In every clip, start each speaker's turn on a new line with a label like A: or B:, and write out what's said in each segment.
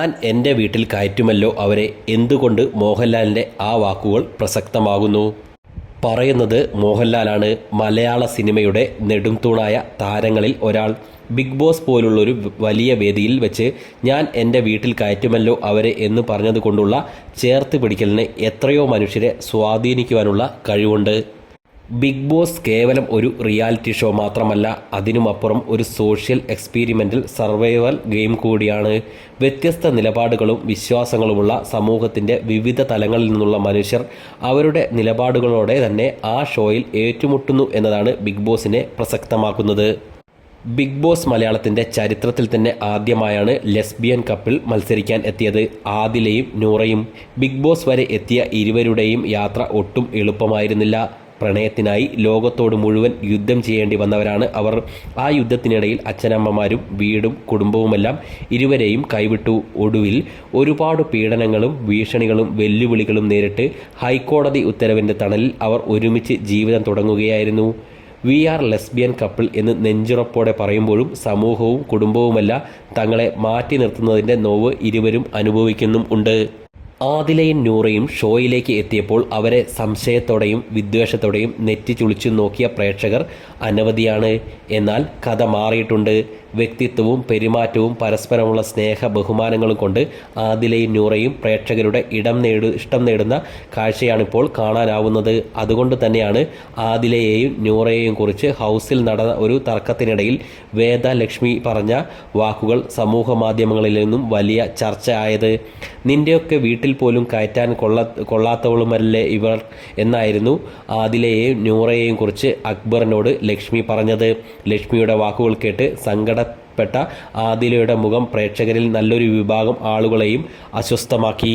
A: ഞാൻ എന്റെ വീട്ടിൽ കയറ്റുമല്ലോ അവരെ എന്തുകൊണ്ട് മോഹൻലാലിന്റെ ആ വാക്കുകൾ പ്രസക്തമാകുന്നു? പറയുന്നത് മോഹൻലാലാണ് മലയാള സിനിമയുടെ നെടുംതൂണായ താരങ്ങളിൽ ഒരാൾ. ബിഗ് ബോസ് പോലുള്ളൊരു വലിയ വേദിയിൽ വെച്ച് ഞാൻ എന്റെ വീട്ടിൽ കയറ്റുമല്ലോ അവരെ എന്ന് പറഞ്ഞതുകൊണ്ടുള്ള ചേർത്ത് പിടിക്കലിന് എത്രയോ മനുഷ്യരെ സ്വാധീനിക്കുവാനുള്ള കഴിവുണ്ട്. ബിഗ് ബോസ് കേവലം ഒരു റിയാലിറ്റി ഷോ മാത്രമല്ല അതിനുമപ്പുറം ഒരു സോഷ്യൽ എക്സ്പീരിമെന്റൽ സർവൈവൽ ഗെയിം കൂടിയാണ്. വ്യത്യസ്ത നിലപാടുകളും വിശ്വാസങ്ങളുമുള്ള സമൂഹത്തിന്റെ വിവിധ തലങ്ങളിൽ നിന്നുള്ള മനുഷ്യർ അവരുടെ നിലപാടുകളോടെ തന്നെ ആ ഷോയിൽ ഏറ്റുമുട്ടുന്നു എന്നതാണ് ബിഗ് ബോസിനെ പ്രസക്തമാക്കുന്നത്. ബിഗ് ബോസ് മലയാളത്തിന്റെ ചരിത്രത്തിൽ തന്നെ ആദ്യമായാണ് ലെസ്ബിയൻ കപ്പിൾ മത്സരിക്കാൻ എത്തിയത് ആദിലയും നൂറയും. ബിഗ് ബോസ് വരെ എത്തിയ ഇരുവരുടെയും യാത്ര ഒട്ടും എളുപ്പമായിരുന്നില്ല. പ്രണയത്തിനായി ലോകത്തോട് മുഴുവൻ യുദ്ധം ചെയ്യേണ്ടി വന്നവരാണ് അവർ. ആ യുദ്ധത്തിനിടയിൽ അച്ഛനമ്മമാരും വീടും കുടുംബവുമെല്ലാം ഇരുവരെയും കൈവിട്ടു. ഒടുവിൽ ഒരുപാട് പീഡനങ്ങളും ഭീഷണികളും വെല്ലുവിളികളും നേരിട്ട് ഹൈക്കോടതി ഉത്തരവിന്റെ തണലിൽ അവർ ഒരുമിച്ച് ജീവിതം തുടങ്ങുകയായിരുന്നു. വി ആർ ലെസ്ബിയൻ കപ്പിൾ എന്ന് നെഞ്ചുറപ്പോടെ പറയുമ്പോഴും സമൂഹവും കുടുംബവുമല്ല തങ്ങളെ മാറ്റി നിർത്തുന്നതിന്റെ നോവ് ഇരുവരും അനുഭവിക്കുന്നും ഉണ്ട്. ആദിലയും നൂറയും ഷോയിലേക്ക് എത്തിയപ്പോൾ അവരെ സംശയത്തോടെയും വിദ്വേഷത്തോടെയും നെറ്റി ചുളിച്ചു നോക്കിയ പ്രേക്ഷകർ അനവധിയാണ്. എന്നാൽ കഥ മാറിയിട്ടുണ്ട്. വ്യക്തിത്വവും പെരുമാറ്റവും പരസ്പരമുള്ള സ്നേഹ ബഹുമാനങ്ങളും കൊണ്ട് ആദിലയും നൂറയും പ്രേക്ഷകരുടെ ഇടം നേടു ഇഷ്ടം നേടുന്ന കാഴ്ചയാണിപ്പോൾ കാണാനാവുന്നത്. അതുകൊണ്ട് തന്നെയാണ് ആദിലയെയും നൂറയെയും കുറിച്ച് ഹൗസിൽ നടന്ന ഒരു തർക്കത്തിനിടയിൽ വേദ ലക്ഷ്മി പറഞ്ഞ വാക്കുകൾ സമൂഹ മാധ്യമങ്ങളിൽ നിന്നും വലിയ ചർച്ച ആയത്. നിന്റെയൊക്കെ വീട്ടിൽ പോലും കയറ്റാൻ കൊള്ള കൊള്ളാത്തവളുമല്ലേ ഇവർ എന്നായിരുന്നു ആദിലയെയും നൂറയെയും കുറിച്ച് അക്ബറിനോട് ലക്ഷ്മി പറഞ്ഞത്. ലക്ഷ്മിയുടെ വാക്കുകൾ കേട്ട് സങ്കടപ്പെട്ട ആദിലയുടെ മുഖം പ്രേക്ഷകരിൽ നല്ലൊരു വിഭാഗം ആളുകളെയും അസ്വസ്ഥമാക്കി.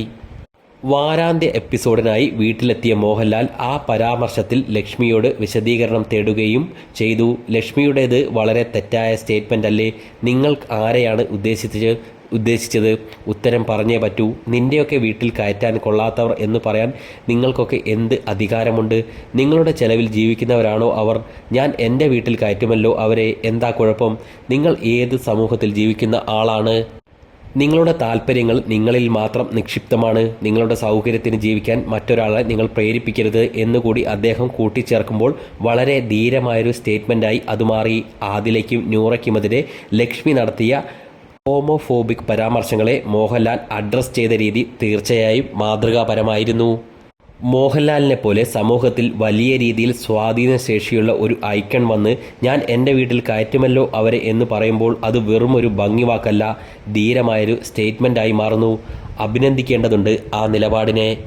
A: വാരാന്ത്യ എപ്പിസോഡിനായി വീട്ടിലെത്തിയ മോഹൻലാൽ ആ പരാമർശത്തിൽ ലക്ഷ്മിയോട് വിശദീകരണം തേടുകയും ചെയ്തു. ലക്ഷ്മിയുടേത് വളരെ തെറ്റായ സ്റ്റേറ്റ്മെന്റ് അല്ലേ? നിങ്ങൾ ആരെയാണ് ഉദ്ദേശിച്ചത്? ഉദ്ദേശിച്ചത്? ഉത്തരം പറഞ്ഞേ പറ്റൂ. നിന്റെയൊക്കെ വീട്ടിൽ കയറ്റാൻ കൊള്ളാത്തവർ എന്ന് പറയാൻ നിങ്ങൾക്കൊക്കെ എന്ത് അധികാരമുണ്ട്? നിങ്ങളുടെ ചെലവിൽ ജീവിക്കുന്നവരാണോ അവർ? ഞാൻ എന്റെ വീട്ടിൽ കയറ്റുമല്ലോ അവരെ. എന്താ കുഴപ്പം? നിങ്ങൾ ഏത് സമൂഹത്തിൽ ജീവിക്കുന്ന ആളാണ്? നിങ്ങളുടെ താല്പര്യങ്ങൾ നിങ്ങളിൽ മാത്രം നിക്ഷിപ്തമാണ്. നിങ്ങളുടെ സൗകര്യത്തിന് ജീവിക്കാൻ മറ്റൊരാളെ നിങ്ങൾ പ്രേരിപ്പിക്കരുത് എന്നുകൂടി അദ്ദേഹം കൂട്ടിച്ചേർക്കുമ്പോൾ വളരെ ധീരമായൊരു സ്റ്റേറ്റ്മെന്റായി അത് മാറി. ആദിലയ്ക്കും നൂറയ്ക്കുമെതിരെ ലക്ഷ്മി നടത്തിയ ഹോമോഫോബിക് പരാമർശങ്ങളെ മോഹൻലാൽ അഡ്രസ്സ് ചെയ്ത രീതി തീർച്ചയായും മാതൃകാപരമായിരുന്നു. മോഹൻലാലിനെ പോലെ സമൂഹത്തിൽ വലിയ രീതിയിൽ സ്വാധീന ശേഷിയുള്ള ഒരു ഐക്കൺ വന്ന് ഞാൻ എന്റെ വീട്ടിൽ കയറ്റുമല്ലോ അവരെ എന്ന് പറയുമ്പോൾ അത് വെറും ഒരു ഭംഗിവാക്കല്ല ധീരമായൊരു സ്റ്റേറ്റ്മെന്റായി മാറുന്നു. അഭിനന്ദിക്കേണ്ടതുണ്ട് ആ നിലപാടിനെ.